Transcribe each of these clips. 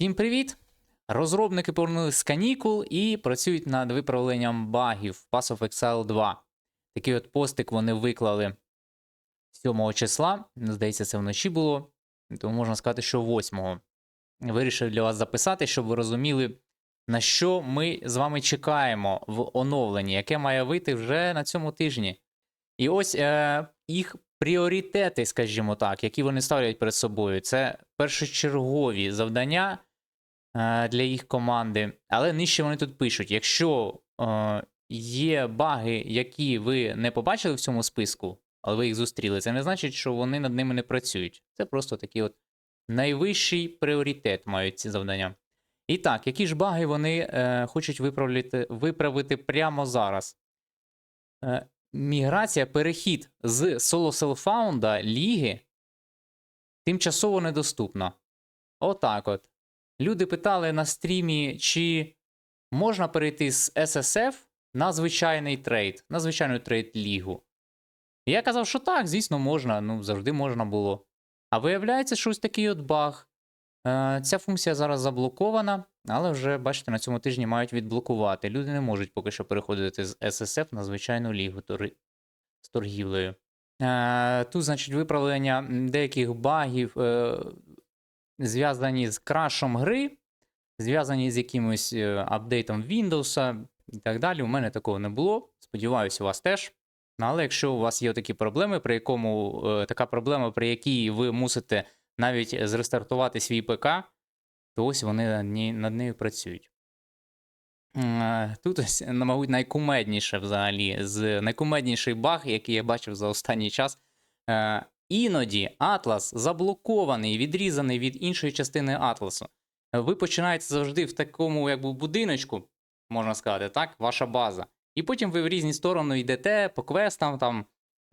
Всім привіт! Розробники повернулися з канікул і працюють над виправленням багів Pass of Exile 2. Такий от постик вони виклали 7 числа. Здається, це вночі було. Тому можна сказати, що 8. Вирішив для вас записати, щоб ви розуміли, на що ми з вами чекаємо в оновленні, яке має вийти вже на цьому тижні. І ось е, їх пріоритети, скажімо так, які вони ставлять перед собою, це першочергові завдання для їх команди. Але нижче вони тут пишуть: якщо е, є баги, які ви не побачили в цьому списку, але ви їх зустріли, це не значить, що вони над ними не працюють. Це просто такий от найвищий пріоритет мають ці завдання. І так, які ж баги вони е, хочуть виправити, виправити прямо зараз? Е, міграція, перехід з Solo Self-Found ліги тимчасово недоступна. Отак от. Люди питали на стрімі, чи можна перейти з SSF на звичайний трейд, на звичайну трейд лігу. І я казав, що так, звісно, можна, ну завжди можна було. А виявляється, що ось такий от баг. Е, Ця функція зараз заблокована, але вже, бачите, на цьому тижні мають відблокувати. Люди не можуть поки що переходити з SSF на звичайну лігу тори- з торгівлею. Е, Тут, значить, виправлення деяких багів, е, зв'язані з крашом гри, зв'язані з якимось е, апдейтом Windows і так далі. У мене такого не було. Сподіваюся, у вас теж. Але якщо у вас є такі проблеми, при якому е, така проблема, при якій ви мусите навіть зрестартувати свій ПК, то ось вони над нею працюють. Е, Тут ось, мабуть, найкумедніше взагалі, з найкумедніший баг, який я бачив за останній час. Іноді Атлас заблокований, відрізаний від іншої частини Атласу. Ви починаєте завжди в такому якби будиночку, можна сказати, так, ваша база. І потім ви в різні сторони йдете по квестам, там,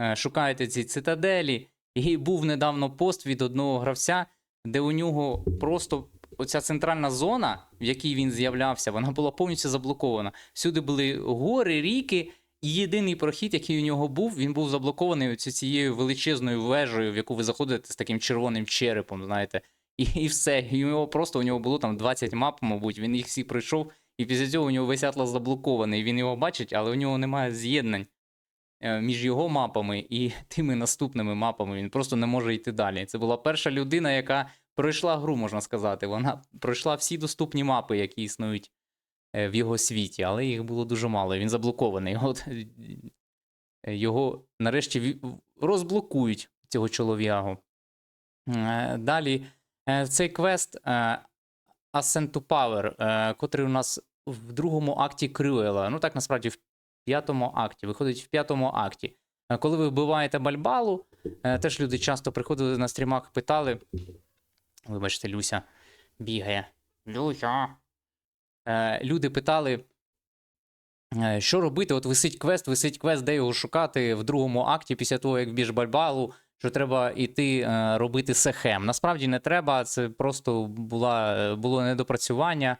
е, шукаєте ці цитаделі. І був недавно пост від одного гравця, де у нього просто оця центральна зона, в якій він з'являвся, вона була повністю заблокована. Всюди були гори, ріки, і єдиний прохід, який у нього був, він був заблокований цією величезною вежею, в яку ви заходите з таким червоним черепом, знаєте. І, і все. І у нього просто у нього було там 20 мап, мабуть, він їх всі пройшов, і після цього у нього весь атлас заблокований. Він його бачить, але у нього немає з'єднань е, між його мапами і тими наступними мапами. Він просто не може йти далі. Це була перша людина, яка пройшла гру, можна сказати. Вона пройшла всі доступні мапи, які існують в його світі, але їх було дуже мало. Він заблокований. От е, його нарешті розблокують цього чолов'ягу. Е, Далі е, цей квест е, Ascent to Power, е, котрий у нас в другому акті Крюела. Ну так насправді в п'ятому акті. Виходить в п'ятому акті. Е, Коли ви вбиваєте бальбалу, е, теж люди часто приходили на стрімах, питали. Вибачте, Люся бігає. Люся. Е, Люди питали, е, що робити? От висить квест, висить квест, де його шукати в другому акті, після того, як вбіж бальбалу, що треба йти е, робити сехем. Насправді не треба, це просто була, було недопрацювання.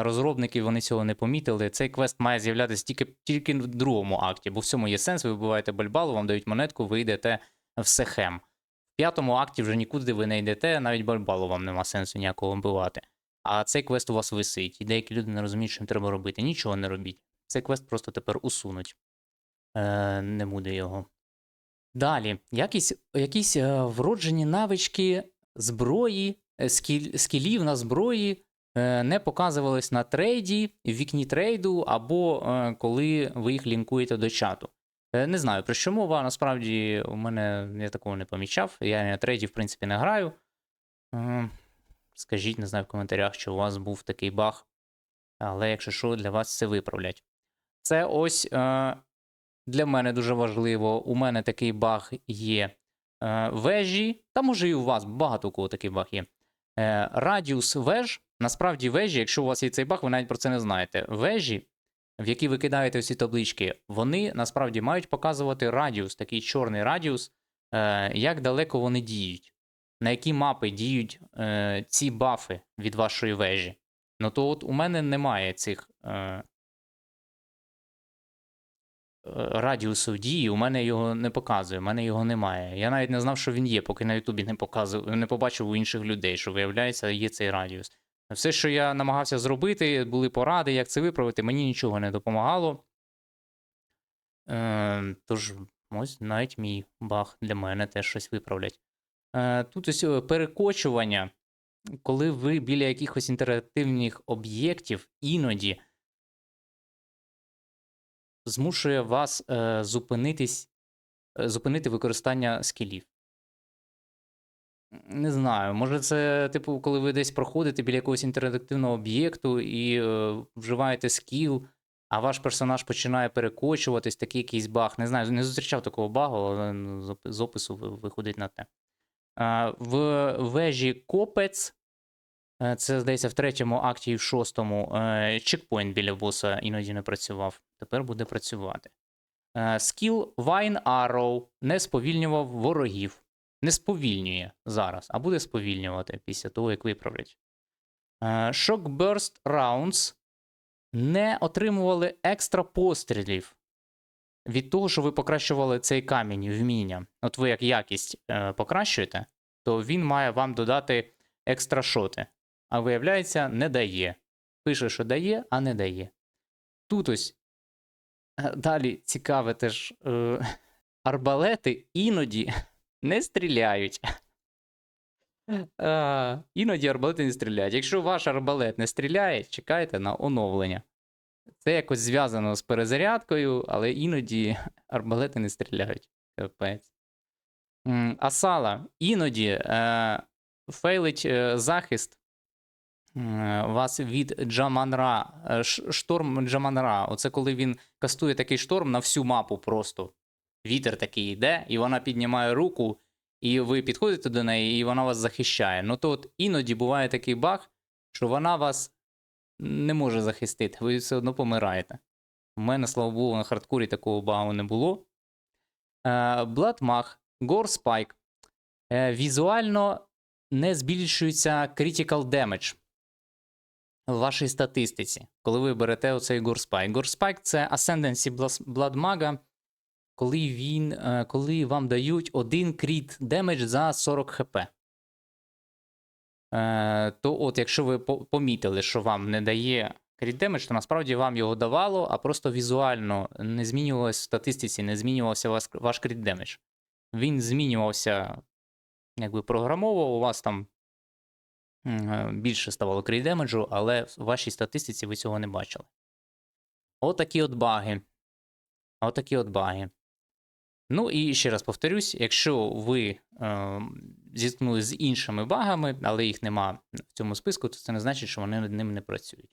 Розробники вони цього не помітили. Цей квест має з'являтися тільки, тільки в другому акті, бо в цьому є сенс. Ви вбиваєте бальбалу, вам дають монетку, ви йдете в Сехем. В п'ятому акті вже нікуди ви не йдете, навіть бальбалу вам нема сенсу ніякого вбивати. А цей квест у вас висить, і деякі люди не розуміють, що їм треба робити. Нічого не робіть. Цей квест просто тепер усунуть. Е, не буде його. Далі, якісь, якісь е, вроджені навички зброї, е, скіл, скілів на зброї е, не показувались на трейді, в вікні трейду, або коли ви їх лінкуєте до чату. Не знаю, про що мова. Насправді у мене я такого не помічав. Я на трейді, в принципі, не граю. Скажіть, не знаю в коментарях, чи у вас був такий баг. Але якщо що, для вас це виправлять. Це ось е, для мене дуже важливо. У мене такий баг є е, вежі, та може і у вас багато у кого такий баг є. Е, радіус веж. Насправді вежі, якщо у вас є цей баг, ви навіть про це не знаєте. Вежі, в які ви кидаєте ці таблички, вони насправді мають показувати радіус, такий чорний радіус, е, як далеко вони діють, на які мапи діють е, ці бафи від вашої вежі. Ну то от у мене немає цих е, е, радіусу дії, у мене його не показує, у мене його немає. Я навіть не знав, що він є, поки на Ютубі не показував, не побачив у інших людей, що виявляється, є цей радіус. Все, що я намагався зробити, були поради, як це виправити, мені нічого не допомагало. Е, тож, ось навіть мій баг для мене теж щось виправлять. Е, тут ось е, перекочування, коли ви біля якихось інтерактивних об'єктів іноді змушує вас е, зупинитись, зупинити використання скілів. Не знаю, може це, типу, коли ви десь проходите біля якогось інтерактивного об'єкту і е, вживаєте скіл, а ваш персонаж починає перекочуватись, такий якийсь баг. Не знаю, не зустрічав такого багу, але ну, з опису виходить на те. В вежі Копець, е, це, здається, в третьому акті і в шостому, е, чекпоінт біля боса іноді не працював. Тепер буде працювати. Е, Скіл Vine Arrow не сповільнював ворогів. Не сповільнює зараз, а буде сповільнювати після того, як виправлять. Е, Shock Burst Rounds не отримували екстра пострілів від того, що ви покращували цей камінь вміння. От ви як якість е, покращуєте, то він має вам додати екстра шоти. А виявляється, не дає. Пише, що дає, а не дає. Тут ось е, далі цікаве теж е, арбалети іноді не стріляють. Е, іноді арбалети не стріляють. Якщо ваш арбалет не стріляє, чекайте на оновлення. Це якось зв'язано з перезарядкою, але іноді арбалети не стріляють. Асала іноді е, фейлить е, захист е, вас від Джаманра. е, Шторм Джаманра. Оце коли він кастує такий шторм на всю мапу просто. Вітер такий йде, і вона піднімає руку, і ви підходите до неї, і вона вас захищає. Ну то от іноді буває такий баг, що вона вас не може захистити, ви все одно помираєте. У мене, слава Богу, на хардкорі такого багу не було. Е, Бладмаг, Горспайк. Е, візуально не збільшується critical damage в вашій статистиці, коли ви берете оцей Горспайк. Горспайк це Ascendancy Бладмага, коли, е, коли вам дають один кріт демедж за 40 хп. Е, то от, якщо ви помітили, що вам не дає кріт демедж, то насправді вам його давало, а просто візуально не змінювалося в статистиці, не змінювався ваш, ваш кріт демедж. Він змінювався якби програмово, у вас там е, більше ставало кріт демеджу, але в вашій статистиці ви цього не бачили. Отакі от баги. Отакі от баги. Ну і ще раз повторюсь: якщо ви е, зіткнулися з іншими багами, але їх нема в цьому списку, то це не значить, що вони над ними не працюють.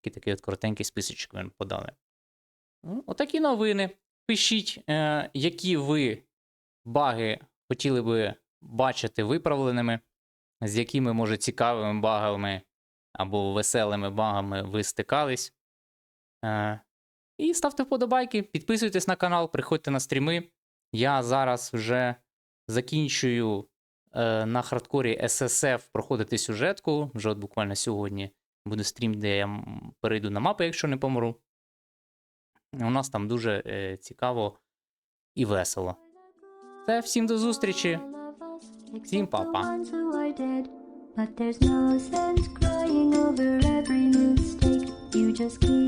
Такий такий от коротенький списочок ви подали. Ну, Отакі новини. Пишіть, е, які ви баги хотіли би бачити виправленими, з якими, може, цікавими багами або веселими багами ви стикались. Е, і ставте вподобайки, підписуйтесь на канал, приходьте на стріми. Я зараз вже закінчую на хардкорі SSF проходити сюжетку. Вже от буквально сьогодні буде стрім, де я перейду на мапи, якщо не помру. У нас там дуже е, цікаво і весело. Це всім до зустрічі. Всім па-па. But there's no sense crying over every mistake. You just keep